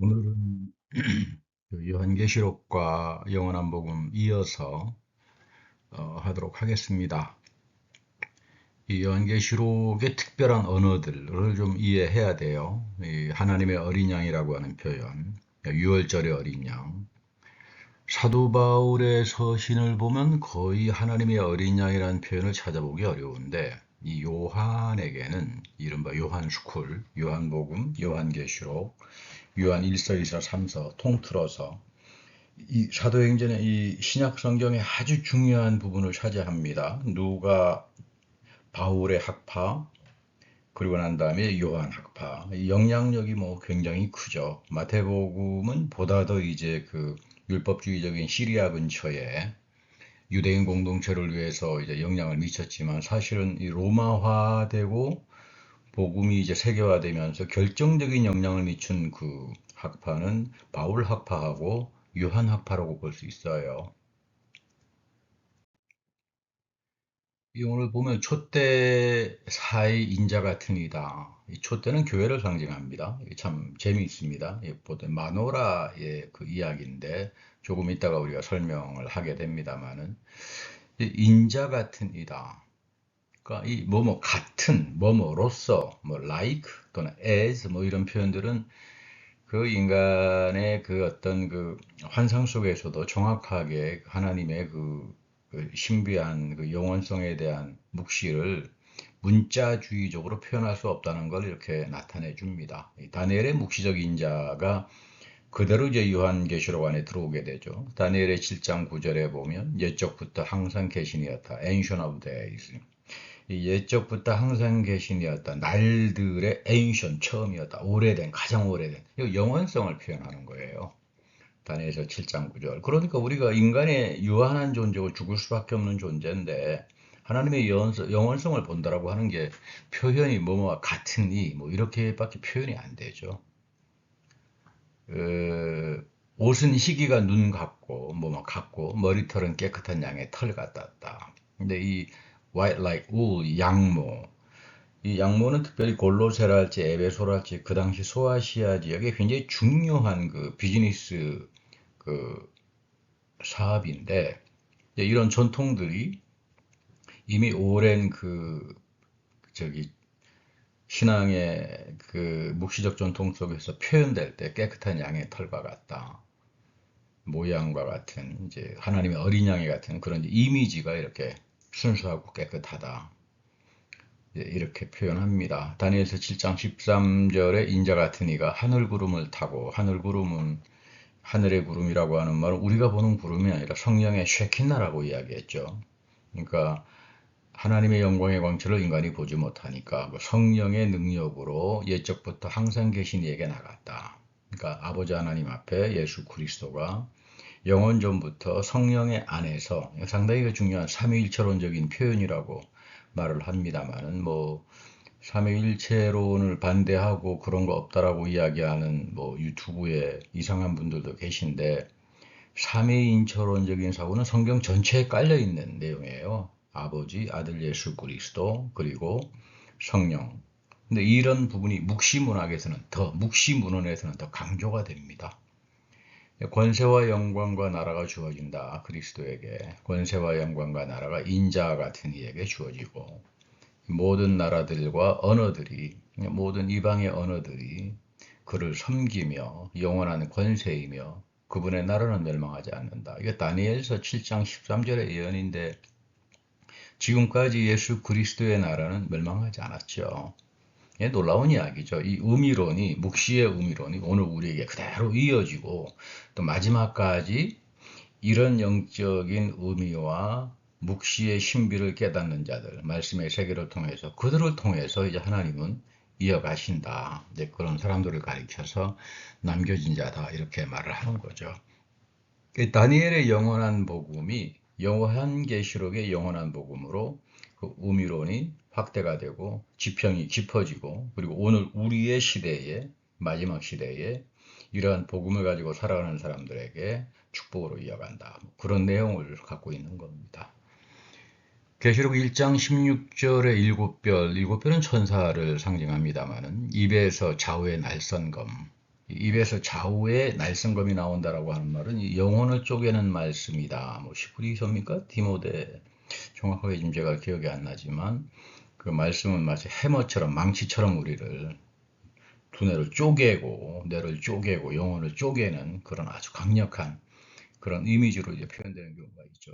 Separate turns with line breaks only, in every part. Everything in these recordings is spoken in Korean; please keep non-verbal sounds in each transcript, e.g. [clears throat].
오늘은 [clears throat] 그 요한계시록과 영원한 복음 이어서 어, 하도록 하겠습니다. 이 요한계시록의 특별한 언어들을 좀 이해해야 돼요. 하나님의 어린 양이라고 하는 표현, 6월절의 어린 양. 사도 바울의 서신을 보면 거의 하나님의 어린 양이라는 표현을 찾아보기 어려운데 이 요한에게는 이른바 요한스쿨, 요한복음, 요한계시록, 요한 1서, 2서, 3서 통틀어서 이 사도행전의 이 신약 성경의 아주 중요한 부분을 차지합니다. 누가 바울의 학파 그리고 난 다음에 요한 학파 영향력이 뭐 굉장히 크죠. 마태복음은 보다 더 이제 그 율법주의적인 시리아 근처에 유대인 공동체를 위해서 이제 영향을 미쳤지만 사실은 이 로마화되고 복음이 이제 세계화되면서 결정적인 영향을 미친 그 학파는 바울 학파하고 요한 학파라고 볼 수 있어요. 이 오늘 보면 촛대 사이 인자 같은 이다. 이 촛대는 교회를 상징합니다. 참 재미있습니다. 보통 마노라의 그 이야기인데 조금 이따가 우리가 설명을 하게 됩니다만은 인자 같은 이다. 그러니까 이 뭐뭐 같은 뭐뭐로서 뭐 like 또는 as 뭐 이런 표현들은 그 인간의 그 어떤 그 환상 속에서도 정확하게 하나님의 그, 그 신비한 그 영원성에 대한 묵시를 문자주의적으로 표현할 수 없다는 걸 이렇게 나타내 줍니다. 다니엘의 묵시적 인자가 그대로 이제 요한계시록 안에 들어오게 되죠. 다니엘의 7장 9절에 보면 옛적부터 항상 계신이었다. Ancient of Days. 옛적부터 항상 계신이었다. 날들의 ancient 처음이었다. 오래된 가장 오래된 영원성을 표현하는 거예요. 다니엘서 7장 9절. 그러니까 우리가 인간의 유한한 존재고 죽을 수밖에 없는 존재인데 하나님의 영원성을 본다라고 하는 게 표현이 뭐뭐와 같으니 뭐 이렇게밖에 표현이 안 되죠. 그 옷은 희기가 눈 같고 뭐뭐 같고 머리털은 깨끗한 양의 털 같았다. 근데 이 white like wool 양모 이 양모는 특별히 골로세랄지 에베소랄지 그 당시 소아시아 지역에 굉장히 중요한 그 비즈니스 그 사업인데 이런 전통들이 이미 오랜 그 저기 신앙의 그 묵시적 전통 속에서 표현될 때 깨끗한 양의 털과 같다. 모양과 같은 이제 하나님의 어린 양의 같은 그런 이미지가 이렇게 순수하고 깨끗하다. 이렇게 표현합니다. 다니엘서 7장 13절에 인자 같은 이가 하늘 구름을 타고 하늘 구름은 하늘의 구름이라고 하는 말은 우리가 보는 구름이 아니라 성령의 쉐킨나라고 이야기했죠. 그러니까 하나님의 영광의 광채를 인간이 보지 못하니까 그 성령의 능력으로 옛적부터 항상 계신 이에게 나갔다. 그러니까 아버지 하나님 앞에 예수 그리스도가 영원 전부터 성령의 안에서 상당히 중요한 삼위일체론적인 표현이라고 말을 합니다만은 뭐 삼위일체론을 반대하고 그런 거 없다라고 이야기하는 뭐 유튜브에 이상한 분들도 계신데 삼위인처론적인 사고는 성경 전체에 깔려 있는 내용이에요. 아버지, 아들 예수 그리스도, 그리고 성령. 근데 이런 부분이 묵시문학에서는 더, 묵시문헌에서는 더 강조가 됩니다. 권세와 영광과 나라가 주어진다. 그리스도에게. 권세와 영광과 나라가 인자 같은 이에게 주어지고, 모든 나라들과 언어들이, 모든 이방의 언어들이 그를 섬기며 영원한 권세이며 그분의 나라는 멸망하지 않는다. 이게 다니엘서 7장 13절의 예언인데 지금까지 예수 그리스도의 나라는 멸망하지 않았죠. 예, 놀라운 이야기죠. 이 의미론이, 묵시의 의미론이 오늘 우리에게 그대로 이어지고 또 마지막까지 이런 영적인 의미와 묵시의 신비를 깨닫는 자들, 말씀의 세계를 통해서 그들을 통해서 이제 하나님은 이어가신다. 이제 그런 사람들을 가리켜서 남겨진 자다. 이렇게 말을 하는 거죠. 다니엘의 영원한 복음이 영원한 계시록의 영원한 복음으로 그 의미론이 확대가 되고 지평이 깊어지고 그리고 오늘 우리의 시대에 마지막 시대에 이러한 복음을 가지고 살아가는 사람들에게 축복으로 이어간다. 그런 내용을 갖고 있는 겁니다. 계시록 1장 16절의 일곱 별, 일곱 별은 천사를 상징합니다만은 입에서 좌우의 날선 검, 입에서 좌우에 날성검이 나온다라고 하는 말은 이 영혼을 쪼개는 말씀이다. 뭐 시브리서입니까? 디모데 정확하게 지금 제가 기억이 안 나지만 그 말씀은 마치 해머처럼 망치처럼 우리를 두뇌를 쪼개고 뇌를 쪼개고 영혼을 쪼개는 그런 아주 강력한 그런 이미지로 이제 표현되는 경우가 있죠.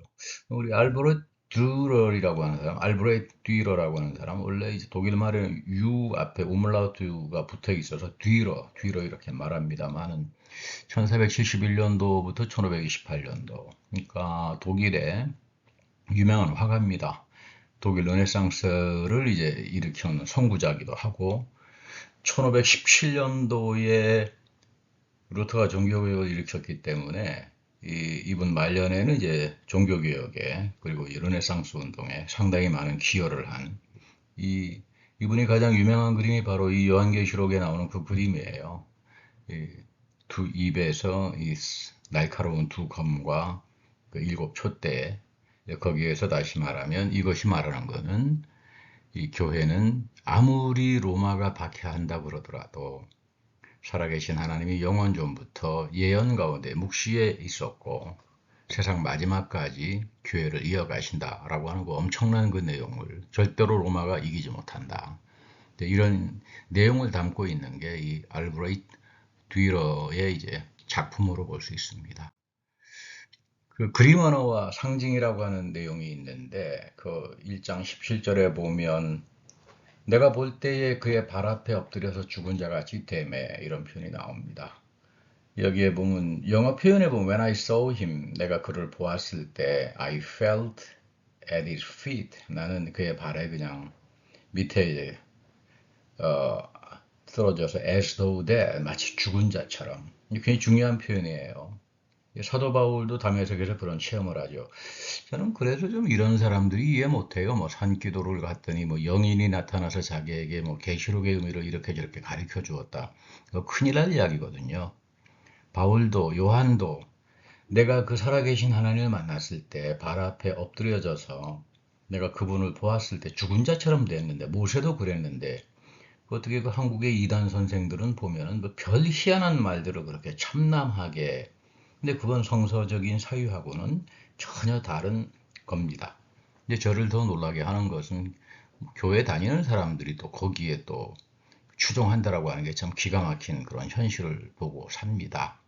우리 알브레트 듀럴이라고 하는 사람, 알브레트 듀러라고 하는 사람, 원래 이제 독일 말에는 U 앞에 우물라우트가 붙어 있어서 듀러, 듀러 이렇게 말합니다만은 1471년도부터 1528년도, 그러니까 독일의 유명한 화가입니다. 독일 르네상스를 이제 일으키는 선구자기도 하고 1517년도에 루터가 종교개혁을 일으켰기 때문에 이, 이분 말년에는 이제 종교개혁에 그리고 이 르네상스 운동에 상당히 많은 기여를 한 이, 이분이 가장 유명한 그림이 바로 이 요한계시록에 나오는 그 그림이에요. 이, 두 입에서 이 날카로운 두 검과 그 일곱 촛대 거기에서 다시 말하면 이것이 말하는 것은 이 교회는 아무리 로마가 박해한다 그러더라도 살아계신 하나님이 영원 전부터 예언 가운데 묵시에 있었고 세상 마지막까지 교회를 이어가신다라고 하는 그 엄청난 그 내용을 절대로 로마가 이기지 못한다. 이런 내용을 담고 있는 게 이 알브레이트 듀러의 이제 작품으로 볼 수 있습니다. 그 그림 언어와 상징이라고 하는 내용이 있는데 그 1장 17절에 보면 내가 볼 때에 그의 발 앞에 엎드려서 죽은 자 같이 되매 이런 표현이 나옵니다. 여기에 보면 영어 표현에 보면 when I saw him 내가 그를 보았을 때 I felt at his feet 나는 그의 발에 그냥 밑에 어, 쓰러져서 as though dead 마치 죽은 자처럼 굉장히 중요한 표현이에요. 사도 바울도 담에색에서 그런 체험을 하죠. 저는 그래서 좀 이런 사람들이 이해 못해요. 뭐 산기도를 갔더니 뭐 영인이 나타나서 자기에게 뭐 계시록의 의미를 이렇게 저렇게 가르쳐 주었다. 큰일 날 이야기거든요. 바울도 요한도 내가 그 살아계신 하나님을 만났을 때 발 앞에 엎드려져서 내가 그분을 보았을 때 죽은 자처럼 됐는데 모세도 그랬는데 어떻게 그 한국의 이단 선생들은 보면은 뭐 별 희한한 말들을 그렇게 참남하게 근데 그건 성서적인 사유하고는 전혀 다른 겁니다. 이제 저를 더 놀라게 하는 것은 교회 다니는 사람들이 또 거기에 또 추종한다라고 하는 게 참 기가 막힌 그런 현실을 보고 삽니다.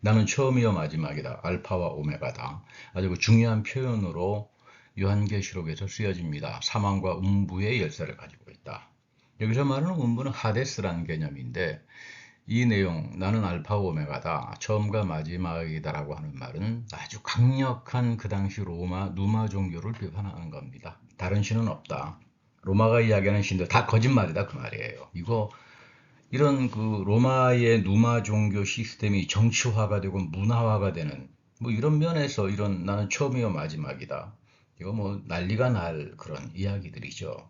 나는 처음이요 마지막이다. 알파와 오메가다. 아주 그 중요한 표현으로 요한계시록에서 쓰여집니다. 사망과 음부의 열쇠를 가지고 있다. 여기서 말하는 음부는 하데스라는 개념인데 이 내용 나는 알파 오메가다 처음과 마지막이다라고 하는 말은 아주 강력한 그 당시 로마 누마 종교를 비판하는 겁니다. 다른 신은 없다. 로마가 이야기하는 신들 다 거짓말이다 그 말이에요. 이거 이런 그 로마의 누마 종교 시스템이 정치화가 되고 문화화가 되는 뭐 이런 면에서 이런 나는 처음이요 마지막이다. 이거 뭐 난리가 날 그런 이야기들이죠.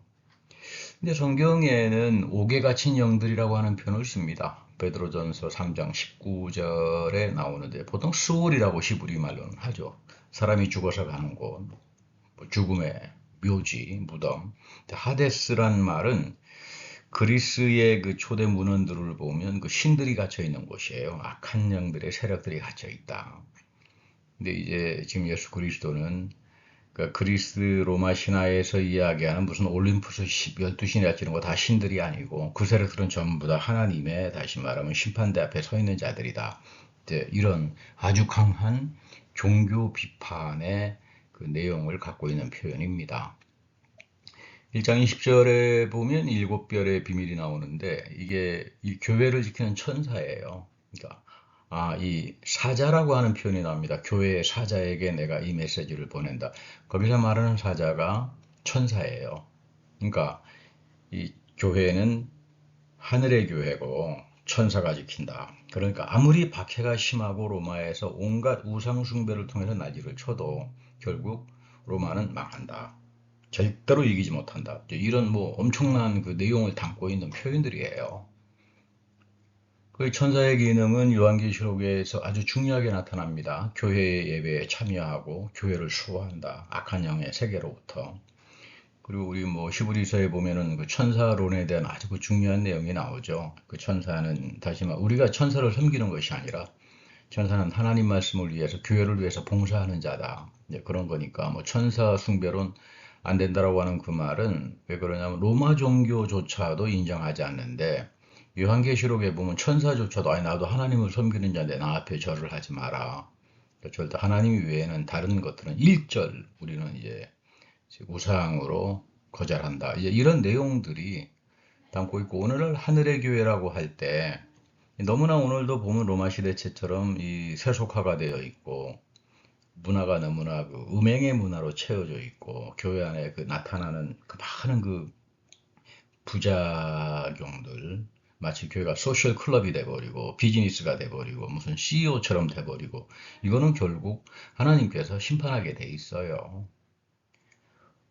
근데 성경에는 옥에 갇힌 영들이라고 하는 표현을 씁니다. 베드로전서 3장 19절에 나오는데 보통 수월이라고 시부리 말로는 하죠. 사람이 죽어서 가는 곳, 뭐 죽음의 묘지, 무덤. 하데스란 말은 그리스의 그 초대 문헌들을 보면 그 신들이 갇혀 있는 곳이에요. 악한 영들의 세력들이 갇혀 있다. 근데 이제 지금 예수 그리스도는 그 그리스 로마 신화에서 이야기하는 무슨 올림푸스 12신이라 이런 거다 신들이 아니고 그 세력들은 전부 다 하나님의 다시 말하면 심판대 앞에 서 있는 자들이다. 이제 이런 아주 강한 종교 비판의 그 내용을 갖고 있는 표현입니다. 1장 20절에 보면 일곱 별의 비밀이 나오는데 이게 이 교회를 지키는 천사예요. 그러니까 아, 이 사자라고 하는 표현이 나옵니다. 교회의 사자에게 내가 이 메시지를 보낸다. 거기서 말하는 사자가 천사예요. 그러니까 이 교회는 하늘의 교회고 천사가 지킨다. 그러니까 아무리 박해가 심하고 로마에서 온갖 우상 숭배를 통해서 난리를 쳐도 결국 로마는 망한다. 절대로 이기지 못한다. 이런 뭐 엄청난 그 내용을 담고 있는 표현들이에요. 그 천사의 기능은 요한계시록에서 아주 중요하게 나타납니다. 교회의 예배에 참여하고 교회를 수호한다. 악한 영의 세계로부터. 그리고 우리 뭐 히브리서에 보면은 그 천사론에 대한 아주 그 중요한 내용이 나오죠. 그 천사는 다시 말 우리가 천사를 섬기는 것이 아니라 천사는 하나님 말씀을 위해서 교회를 위해서 봉사하는 자다. 이제 그런 거니까 뭐 천사 숭배론 안 된다라고 하는 그 말은 왜 그러냐면 로마 종교조차도 인정하지 않는데 요한계시록에 보면 천사조차도 아니 나도 하나님을 섬기는 자인데 나 앞에 절을 하지 마라. 그러니까 절대 하나님 외에는 다른 것들은 일절 우리는 이제 우상으로 거절한다. 이제 이런 내용들이 담고 있고 오늘날 하늘의 교회라고 할 때 너무나 오늘도 보면 로마 시대체처럼 이 세속화가 되어 있고 문화가 너무나 그 음행의 문화로 채워져 있고 교회 안에 그 나타나는 그 많은 그 부작용들 마치 교회가 소셜 클럽이 돼버리고 비즈니스가 돼버리고 무슨 CEO처럼 돼버리고 이거는 결국 하나님께서 심판하게 돼 있어요.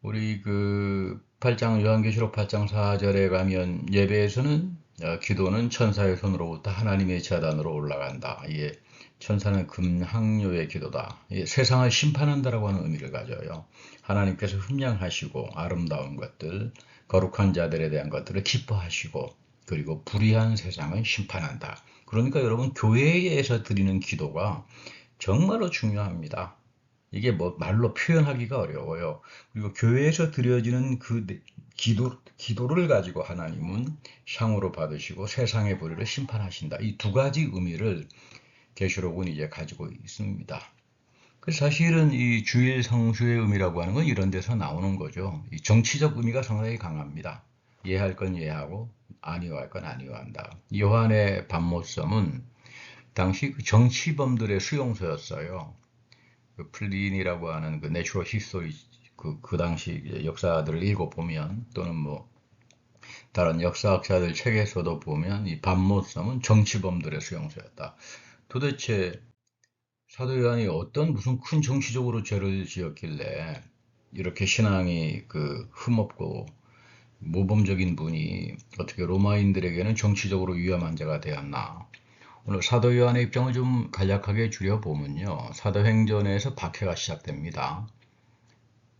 우리 그 8장 요한계시록 8장 4절에 가면 예배에서는 어, 기도는 천사의 손으로부터 하나님의 재단으로 올라간다. 이게 천사는 금항료의 기도다. 세상을 심판한다라고 하는 의미를 가져요. 하나님께서 흠량하시고 아름다운 것들, 거룩한 자들에 대한 것들을 기뻐하시고 그리고 불의한 세상을 심판한다. 그러니까 여러분 교회에서 드리는 기도가 정말로 중요합니다. 이게 뭐 말로 표현하기가 어려워요. 그리고 교회에서 드려지는 그 기도, 기도를 가지고 하나님은 향으로 받으시고 세상의 불의를 심판하신다. 이 두 가지 의미를 계시록은 이제 가지고 있습니다. 그 사실은 이 주일 성수의 의미라고 하는 건 이런 데서 나오는 거죠. 이 정치적 의미가 상당히 강합니다. 이해할 건 이해하고 아니할 건 아니한다. 요한의 밤모섬은 당시 그 정치범들의 수용소였어요. 그 플린이라고 하는 그 내추럴 히스토리 그, 그 당시 역사들을 읽어보면 또는 뭐 다른 역사학자들 책에서도 보면 이 밤모섬은 정치범들의 수용소였다. 도대체 사도 요한이 어떤 무슨 큰 정치적으로 죄를 지었길래 이렇게 신앙이 그 흠없고 모범적인 분이 어떻게 로마인들에게는 정치적으로 위험한 자가 되었나? 오늘 사도 요한의 입장을 좀 간략하게 줄여보면요. 사도행전에서 박해가 시작됩니다.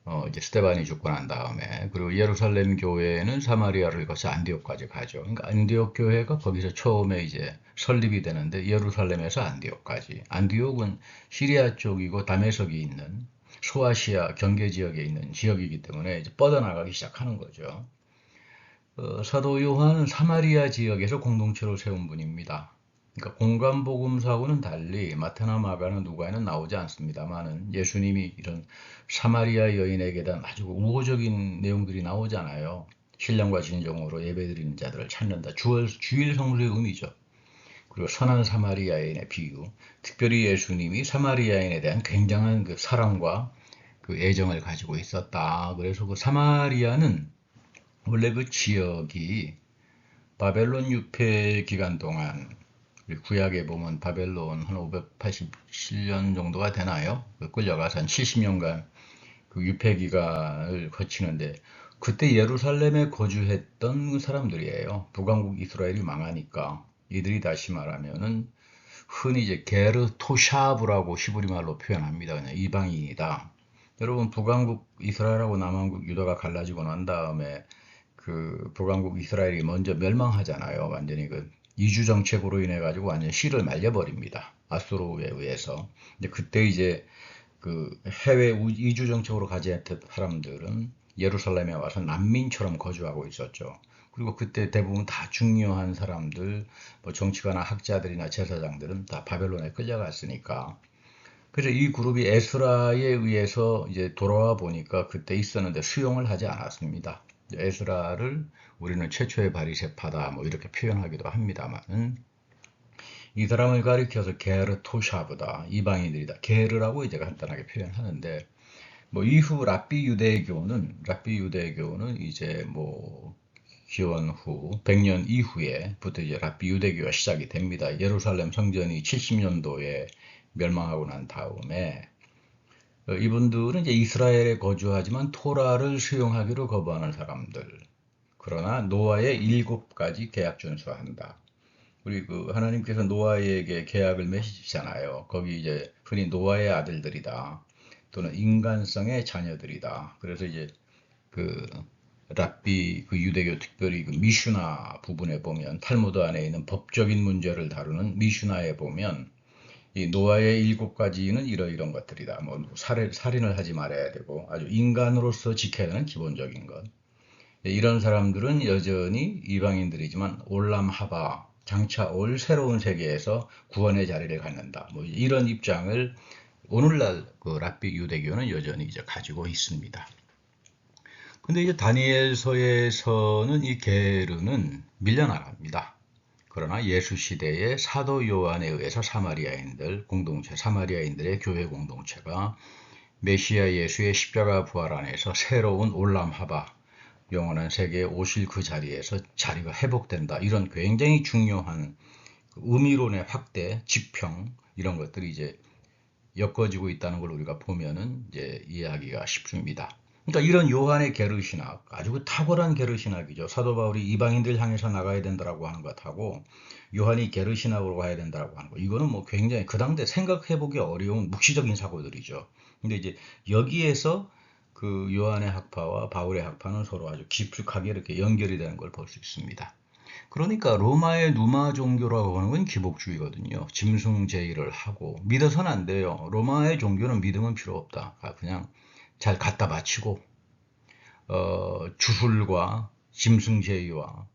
어, 이제 스테반이 죽고 난 다음에 그리고 예루살렘 교회는 사마리아를 거쳐 안디옥까지 가죠. 그러니까 안디옥 교회가 거기서 처음에 이제 설립이 되는데 예루살렘에서 안디옥까지. 안디옥은 시리아 쪽이고 다메섹이 있는 소아시아 경계 지역에 있는 지역이기 때문에 이제 뻗어나가기 시작하는 거죠. 어, 사도 요한은 사마리아 지역에서 공동체로 세운 분입니다. 그러니까 공간복음사하고는 달리 마테나 마가는 누가에는 나오지 않습니다만은 예수님이 이런 사마리아 여인에게 대한 아주 우호적인 내용들이 나오잖아요. 신령과 진정으로 예배드리는 자들을 찾는다. 주일, 주일 성수의 의미죠. 그리고 선한 사마리아인의 비유. 특별히 예수님이 사마리아인에 대한 굉장한 그 사랑과 그 애정을 가지고 있었다. 그래서 그 사마리아는 원래 그 지역이 바벨론 유폐 기간 동안 구약에 보면 바벨론 한 587년 정도가 되나요? 그 끌려가서 한 70년간 그 유폐 기간을 거치는데 그때 예루살렘에 거주했던 사람들이에요. 북왕국 이스라엘이 망하니까 이들이 다시 말하면은 흔히 이제 게르 토샤브라고 시브리 말로 표현합니다. 그냥 이방인이다. 여러분 북왕국 이스라엘하고 남왕국 유다가 갈라지고 난 다음에 그 북왕국 이스라엘이 먼저 멸망하잖아요. 완전히 그 이주 정책으로 인해 가지고 완전 실을 말려버립니다. 아수르에 의해서. 근데 그때 이제 그 해외 이주 정책으로 가지했던 사람들은 예루살렘에 와서 난민처럼 거주하고 있었죠. 그리고 그때 대부분 다 중요한 사람들, 뭐 정치가나 학자들이나 제사장들은 다 바벨론에 끌려갔으니까. 그래서 이 그룹이 에스라에 의해서 이제 돌아와 보니까 그때 있었는데 수용을 하지 않았습니다. 에스라를 우리는 최초의 바리세파다 뭐 이렇게 표현하기도 합니다만은 이 사람을 가리켜서 게르 토샤브다 이방인들이다 게르라고 이제 간단하게 표현하는데 뭐 이후 랍비 유대교는 랍비 유대교는 이제 뭐 기원 후 100년 이후에부터 이제 랍비 유대교가 시작이 됩니다. 예루살렘 성전이 70년도에 멸망하고 난 다음에 어, 이분들은 이제 이스라엘에 거주하지만 토라를 수용하기로 거부하는 사람들. 그러나 노아의 일곱 가지 계약 준수한다. 우리 그 하나님께서 노아에게 계약을 맺으시잖아요. 거기 이제 흔히 노아의 아들들이다. 또는 인간성의 자녀들이다. 그래서 이제 그 랍비 그 유대교 특별히 그 미슈나 부분에 보면 탈무드 안에 있는 법적인 문제를 다루는 미슈나에 보면 이 노아의 일곱 가지는 이러이런 것들이다. 뭐 살해, 살인을 하지 말아야 되고 아주 인간으로서 지켜야 되는 기본적인 것. 이런 사람들은 여전히 이방인들이지만 올람하바 장차 올 새로운 세계에서 구원의 자리를 갖는다. 뭐 이런 입장을 오늘날 그 랍비 유대교는 여전히 이제 가지고 있습니다. 근데 이제 다니엘서에서는 이 게르는 밀려나갑니다. 그러나 예수 시대의 사도 요한에 의해서 사마리아인들 공동체, 사마리아인들의 교회 공동체가 메시아 예수의 십자가 부활 안에서 새로운 올람하바 영원한 세계에 오실 그 자리에서 자리가 회복된다. 이런 굉장히 중요한 그 의미론의 확대, 지평 이런 것들이 이제 엮어지고 있다는 걸 우리가 보면은 이제 이해하기가 쉽습니다. 그러니까 이런 요한의 게르신학 아주 그 탁월한 게르신학이죠. 사도 바울이 이방인들 향해서 나가야 된다라고 하는 것하고 요한이 게르신학으로 가야 된다라고 하는 거. 이거는 뭐 굉장히 그 당대 생각해 보기 어려운 묵시적인 사고들이죠. 근데 이제 여기에서 그 요한의 학파와 바울의 학파는 서로 아주 깊숙하게 이렇게 연결이 되는 걸 볼 수 있습니다. 그러니까 로마의 누마 종교라고 하는 건 기복주의거든요. 짐승 제의를 하고 믿어서는 안 돼요. 로마의 종교는 믿음은 필요 없다. 아, 그냥 잘 갖다 바치고 어, 주술과 짐승 제의와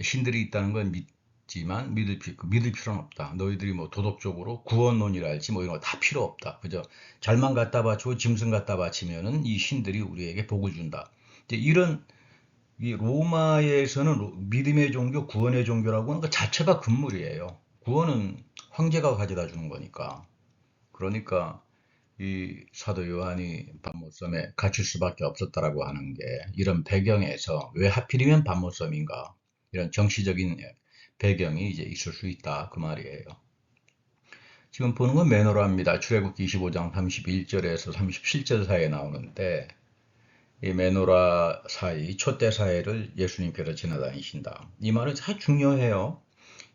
신들이 있다는 건 믿지만 믿을, 피, 믿을 필요는 없다. 너희들이 뭐 도덕적으로 구원론이랄지 뭐 이런 거 다 필요 없다. 그죠? 잘만 갖다 바치고 짐승 갖다 바치면은 이 신들이 우리에게 복을 준다. 이제 이런 이 로마에서는 믿음의 종교, 구원의 종교라고 하는 것 자체가 금물이에요. 구원은 황제가 가져다 주는 거니까. 그러니까 이 사도 요한이 밤모섬에 갇힐 수밖에 없었다라고 하는 게 이런 배경에서 왜 하필이면 밤모섬인가 이런 정치적인 배경이 이제 있을 수 있다 그 말이에요. 지금 보는 건 메노라입니다. 출애굽기 25장 31절에서 37절 사이에 나오는데 이 메노라 사이, 촛대 사이를 예수님께서 지나다니신다. 이 말은 참 중요해요.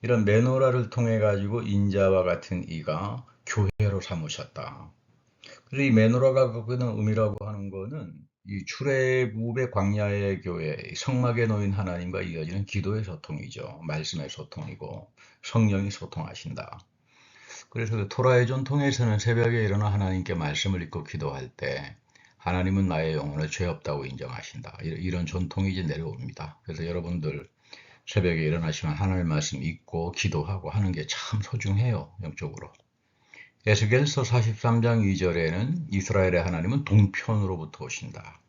이런 메노라를 통해 가지고 인자와 같은 이가 교회로 삼으셨다. 그래서 이 메노라가 갖고 있는 의미라고 하는 거는 이 출애굽의 광야의 교회, 성막에 놓인 하나님과 이어지는 기도의 소통이죠. 말씀의 소통이고 성령이 소통하신다. 그래서 그 토라의 전통에서는 새벽에 일어나 하나님께 말씀을 읽고 기도할 때 하나님은 나의 영혼을 죄 없다고 인정하신다. 이런 전통이 이제 내려옵니다. 그래서 여러분들 새벽에 일어나시면 하나님의 말씀 읽고 기도하고 하는 게 참 소중해요. 영적으로. 에스겔서 43장 2절에는 이스라엘의 하나님은 동편으로부터 오신다.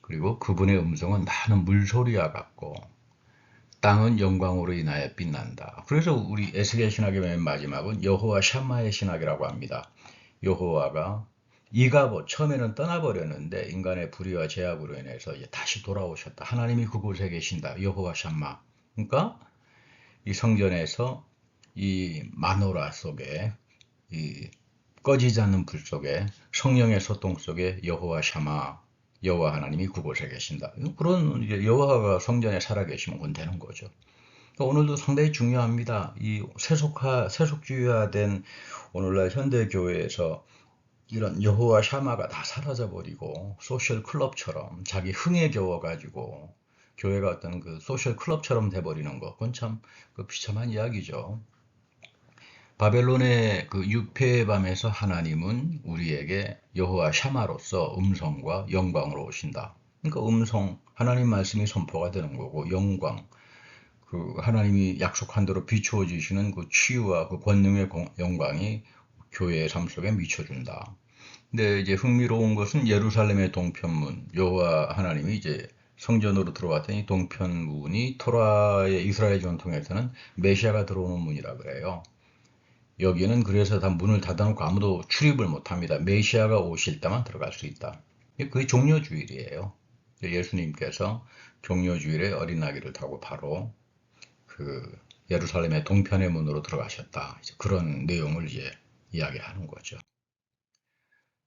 그리고 그분의 음성은 많은 물소리와 같고 땅은 영광으로 인하여 빛난다. 그래서 우리 에스겔 신학의 맨 마지막은 여호와 샴마의 신학이라고 합니다. 여호와가 이가보 처음에는 떠나버렸는데 인간의 불의와 죄악으로 인해서 이제 다시 돌아오셨다. 하나님이 그곳에 계신다. 여호와 샴마. 그러니까 이 성전에서 이 마노라 속에 이 꺼지지 않는 불 속에 성령의 소통 속에 여호와 샤마 여호와 하나님이 그곳에 계신다. 그런 여호와가 성전에 살아 계시면 그 되는 거죠. 그러니까 오늘도 상당히 중요합니다. 이 세속화 세속주의화된 오늘날 현대 교회에서 이런 여호와 샤마가 다 사라져 버리고 소셜 클럽처럼 자기 흥에 겨워 가지고 교회가 어떤 그 소셜 클럽처럼 돼 버리는 거 그건 참 그 비참한 이야기죠. 바벨론의 그 유폐의 밤에서 하나님은 우리에게 여호와 샤마로서 음성과 영광으로 오신다. 그러니까 음성 하나님 말씀이 선포가 되는 거고 영광 그 하나님이 약속한 대로 비추어 주시는 그 치유와 그 권능의 영광이 교회의 삶 속에 미쳐준다. 근데 이제 흥미로운 것은 예루살렘의 동편문 여호와 하나님이 이제 성전으로 들어왔더니 동편문이 토라의 이스라엘 전통에서는 메시아가 들어오는 문이라 그래요. 여기는 그래서 다 문을 닫아놓고 아무도 출입을 못합니다. 메시아가 오실 때만 들어갈 수 있다. 그게 종료주일이에요. 예수님께서 종료주일에 어린 나귀를 타고 바로 그 예루살렘의 동편의 문으로 들어가셨다. 그런 내용을 이제 이야기하는 거죠.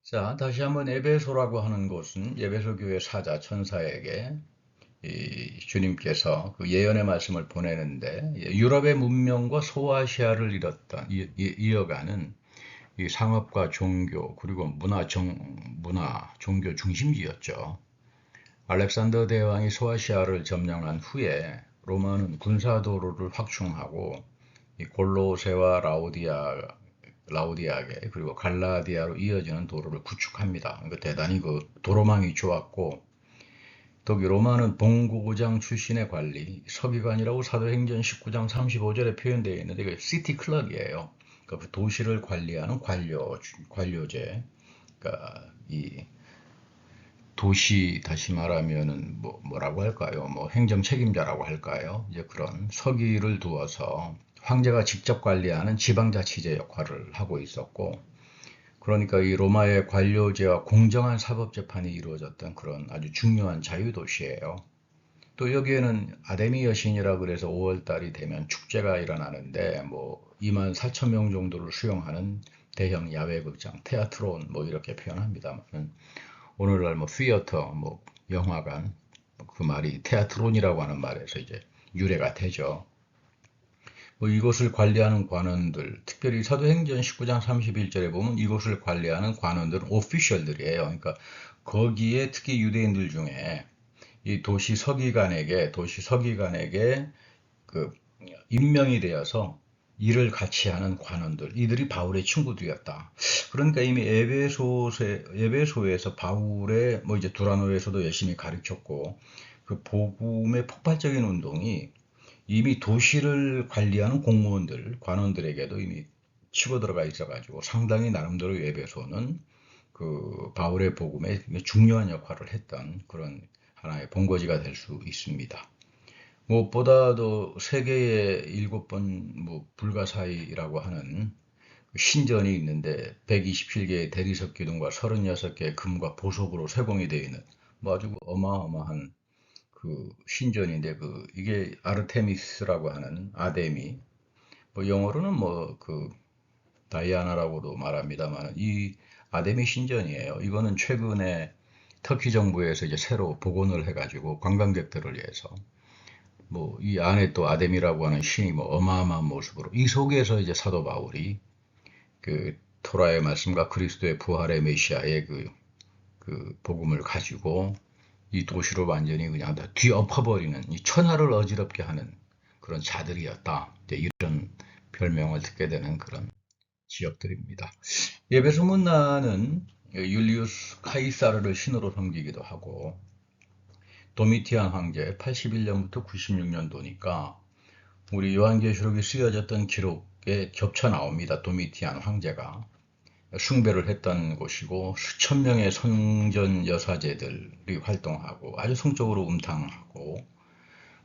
자, 다시 한번 에베소라고 하는 곳은 에베소 교회 사자 천사에게 주님께서 그 예언의 말씀을 보내는데 유럽의 문명과 소아시아를 이어가는 이 상업과 종교 그리고 문화 정 문화 종교 중심지였죠. 알렉산더 대왕이 소아시아를 점령한 후에 로마는 군사 도로를 확충하고 이 골로세와 라오디아 라오디아게 그리고 갈라디아로 이어지는 도로를 구축합니다. 그러니까 대단히 그 도로망이 좋았고 또 로마는 봉고장 출신의 관리 서기관이라고 사도행전 19장 35절에 표현되어 있는데 이게 시티 클럭이에요. 그러니까 그 도시를 관리하는 관료 관료제. 그러니까 이 도시 다시 말하면은 뭐 뭐라고 할까요? 뭐 행정 책임자라고 할까요? 이제 그런 서기를 두어서 황제가 직접 관리하는 지방자치제 역할을 하고 있었고 그러니까 이 로마의 관료제와 공정한 사법재판이 이루어졌던 그런 아주 중요한 자유도시예요. 또 여기에는 아데미 여신이라 그래서 5월달이 되면 축제가 일어나는데 뭐 2만 4천 명 정도를 수용하는 대형 야외극장, 테아트론 뭐 이렇게 표현합니다만 오늘날 뭐 피어터, 뭐 영화관 그 말이 테아트론이라고 하는 말에서 이제 유래가 되죠. 뭐 이것을 관리하는 관원들, 특별히 사도행전 19장 31절에 보면 이것을 관리하는 관원들은 오피셜들이에요. 그러니까 거기에 특히 유대인들 중에 이 도시 서기관에게 도시 서기관에게 그 임명이 되어서 일을 같이 하는 관원들, 이들이 바울의 친구들이었다. 그러니까 이미 에베소에, 에베소에서 바울의 뭐 이제 두라노에서도 열심히 가르쳤고 그 복음의 폭발적인 운동이 이미 도시를 관리하는 공무원들, 관원들에게도 이미 치고 들어가 있어가지고 상당히 나름대로 에베소는 그 바울의 복음에 중요한 역할을 했던 그런 하나의 본거지가 될 수 있습니다. 무엇보다도 세계에 일곱 번 뭐 불가사의라고 하는 신전이 있는데 127개의 대리석 기둥과 36개의 금과 보석으로 세공이 되어 있는 뭐 아주 어마어마한 그 신전인데 그 이게 아르테미스라고 하는 아데미 뭐 영어로는 뭐 그 다이아나라고도 말합니다만 이 아데미 신전이에요. 이거는 최근에 터키 정부에서 이제 새로 복원을 해가지고 관광객들을 위해서 뭐 이 안에 또 아데미라고 하는 신이 뭐 어마어마한 모습으로 이 속에서 이제 사도 바울이 그 토라의 말씀과 그리스도의 부활의 메시아의 그, 그 복음을 가지고 이 도시를 완전히 그냥 다 뒤엎어버리는 이 천하를 어지럽게 하는 그런 자들이었다. 이런 별명을 듣게 되는 그런 지역들입니다. 예배소 문화는 율리우스 카이사르를 신으로 섬기기도 하고 도미티안 황제 81년부터 96년도니까 우리 요한계시록이 쓰여졌던 기록에 겹쳐 나옵니다. 도미티안 황제가 숭배를 했던 곳이고 수천 명의 성전 여사제들이 활동하고 아주 성적으로 음탕하고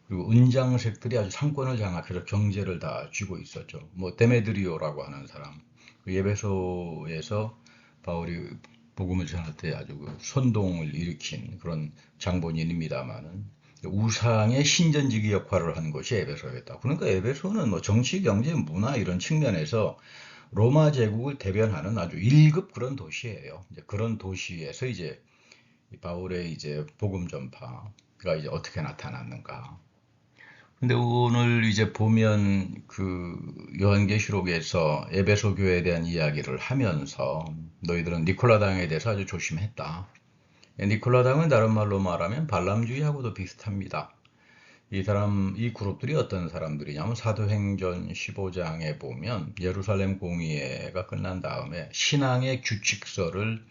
그리고 은장색들이 아주 상권을 장악해서 경제를 다 쥐고 있었죠. 뭐 데메드리오라고 하는 사람 그 예배소에서 바울이 복음을 전할 때 아주 그 선동을 일으킨 그런 장본인입니다만은 우상의 신전지기 역할을 한 것이 에베소였다. 그러니까 에베소는 뭐 정치, 경제, 문화 이런 측면에서 로마 제국을 대변하는 아주 1급 그런 도시예요. 이제 그런 도시에서 이제 바울의 이제 복음 전파가 이제 어떻게 나타났는가. 근데 오늘 이제 보면 그 요한계시록에서 에베소 교회에 대한 이야기를 하면서 너희들은 니콜라당에 대해서 아주 조심했다. 니콜라당은 다른 말로 말하면 발람주의하고도 비슷합니다. 이 사람, 이 그룹들이 어떤 사람들이냐면 사도행전 15장에 보면 예루살렘 공의회가 끝난 다음에 신앙의 규칙서를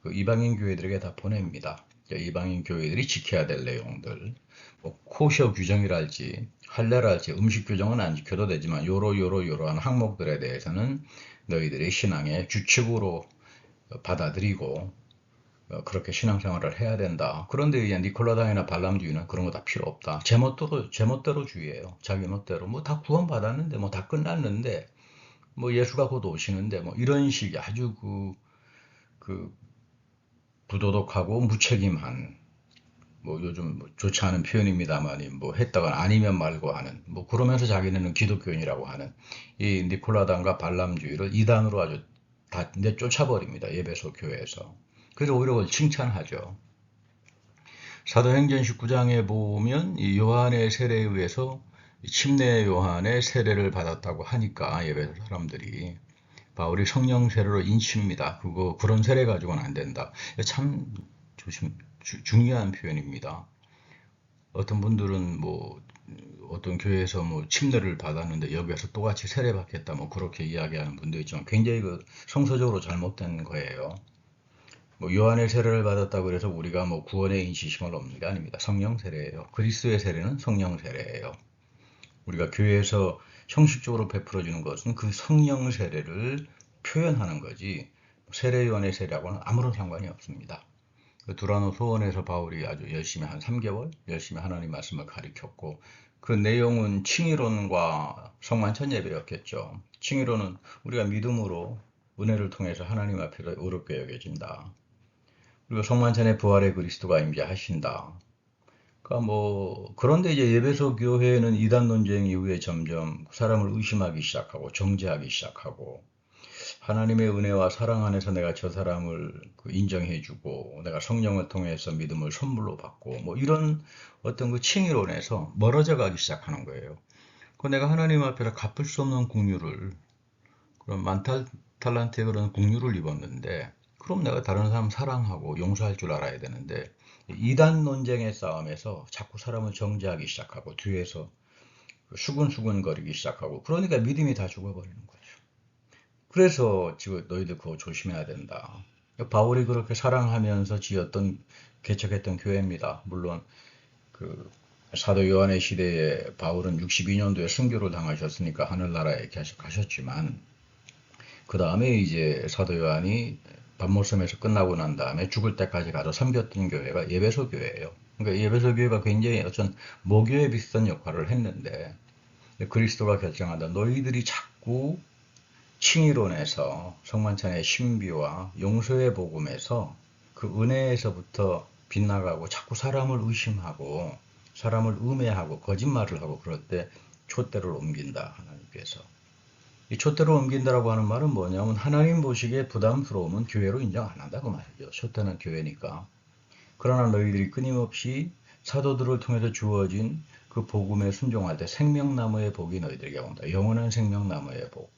그 이방인 교회들에게 다 보냅니다. 이방인 교회들이 지켜야 될 내용들, 뭐 코셔 규정이랄지 할례랄지 음식 규정은 안 지켜도 되지만 요로 요로 요러한 항목들에 대해서는 너희들의 신앙의 규칙으로 받아들이고 어, 그렇게 신앙생활을 해야 된다. 그런데 이제 니콜라당이나 발람주의는 그런 거 다 필요 없다. 제멋대로 제멋대로 주의예요. 자기 멋대로 뭐 다 구원 받았는데 뭐 다 끝났는데 뭐 예수가 곧 오시는데 뭐 이런 식의 아주 그, 그 부도덕하고 무책임한 뭐 요즘 뭐 좋지 않은 표현입니다만 뭐 했다가 아니면 말고 하는 뭐 그러면서 자기네는 기독교인이라고 하는 이 니콜라당과 발람주의를 이단으로 아주 다 내쫓아버립니다. 예배소 교회에서. 그래서 오히려 그걸 칭찬하죠. 사도행전 19장에 보면 요한의 세례에 의해서 침례 요한의 세례를 받았다고 하니까 예배 사람들이 바울이 성령 세례로 인칩니다. 그거 그런 세례 가지고는 안 된다. 참 조심 주- 중요한 표현입니다. 어떤 분들은 뭐 어떤 교회에서 뭐 침례를 받았는데 여기에서 똑같이 세례 받겠다 뭐 그렇게 이야기하는 분도 있지만 굉장히 그 성서적으로 잘못된 거예요. 뭐 요한의 세례를 받았다고 해서 우리가 뭐 구원의 인치심을 얻는 게 아닙니다. 성령 세례예요. 그리스도의 세례는 성령 세례예요. 우리가 교회에서 형식적으로 베풀어 주는 것은 그 성령 세례를 표현하는 거지 세례 요한의 세례하고는 아무런 상관이 없습니다. 그 두라노 소원에서 바울이 아주 열심히 한 3개월 열심히 하나님 말씀을 가르쳤고 그 내용은 칭의론과 성만찬 예배였겠죠. 칭의론은 우리가 믿음으로 은혜를 통해서 하나님 앞에서 의롭게 여겨진다. 그리고 성만찬의 부활의 그리스도가 임재하신다. 그러니까 뭐 그런데 이제 예배소 교회는 이단 논쟁 이후에 점점 사람을 의심하기 시작하고 정죄하기 시작하고 하나님의 은혜와 사랑 안에서 내가 저 사람을 그 인정해주고 내가 성령을 통해서 믿음을 선물로 받고 뭐 이런 어떤 그 칭의론에서 멀어져 가기 시작하는 거예요. 그 내가 하나님 앞에서 갚을 수 없는 국류를 그런 만탈 탈란트의 그런 국류를 입었는데 그럼 내가 다른 사람 사랑하고 용서할 줄 알아야 되는데 이단 논쟁의 싸움에서 자꾸 사람을 정죄하기 시작하고 뒤에서 수근수근 거리기 시작하고 그러니까 믿음이 다 죽어버리는 거죠. 그래서 지금 너희들 그거 조심해야 된다. 바울이 그렇게 사랑하면서 지었던 개척했던 교회입니다. 물론 그 사도 요한의 시대에 바울은 62년도에 순교를 당하셨으니까 하늘나라에 가셨지만 그 다음에 이제 사도 요한이 밤모섬에서 끝나고 난 다음에 죽을 때까지 가서 섬겼던 교회가 예배소 교회예요. 그러니까 예배소 교회가 굉장히 어떤 모교에 비슷한 역할을 했는데 그리스도가 결정한다. 너희들이 자꾸 칭의론에서 성만찬의 신비와 용서의 복음에서 그 은혜에서부터 빗나가고 자꾸 사람을 의심하고 사람을 음해하고 거짓말을 하고 그럴 때 촛대를 옮긴다 하나님께서 이 촛대를 옮긴다라고 하는 말은 뭐냐면 하나님 보시기에 부담스러우면 교회로 인정 안 한다 그 말이죠 촛대는 교회니까 그러나 너희들이 끊임없이 사도들을 통해서 주어진 그 복음에 순종할 때 생명나무의 복이 너희들에게 온다 영원한 생명나무의 복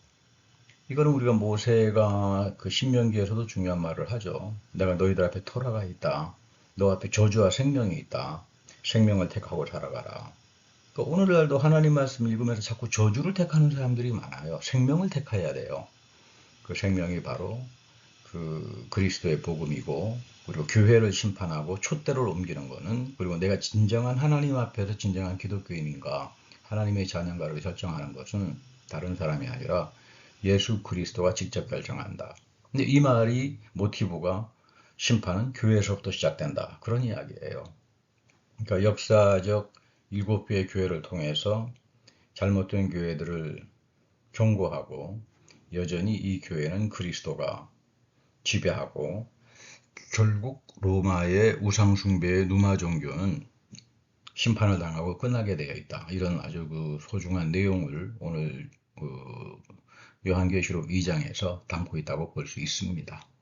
이거는 우리가 모세가 그 신명기에서도 중요한 말을 하죠. 내가 너희들 앞에 토라가 있다. 너 앞에 저주와 생명이 있다. 생명을 택하고 살아가라. 그러니까 오늘날도 하나님 말씀 읽으면서 자꾸 저주를 택하는 사람들이 많아요. 생명을 택해야 돼요. 그 생명이 바로 그 그리스도의 복음이고 그리고 교회를 심판하고 촛대를 옮기는 거는 그리고 내가 진정한 하나님 앞에서 진정한 기독교인인가 하나님의 자녀인가를 결정하는 것은 다른 사람이 아니라 예수 그리스도가 직접 결정한다. 근데 이 말이 모티브가 심판은 교회에서부터 시작된다. 그런 이야기예요. 그러니까 역사적 일곱 개의 교회를 통해서 잘못된 교회들을 경고하고 여전히 이 교회는 그리스도가 지배하고 결국 로마의 우상숭배의 누마 종교는 심판을 당하고 끝나게 되어 있다. 이런 아주 그 소중한 내용을 오늘 그 요한계시록 2장에서 담고 있다고 볼 수 있습니다.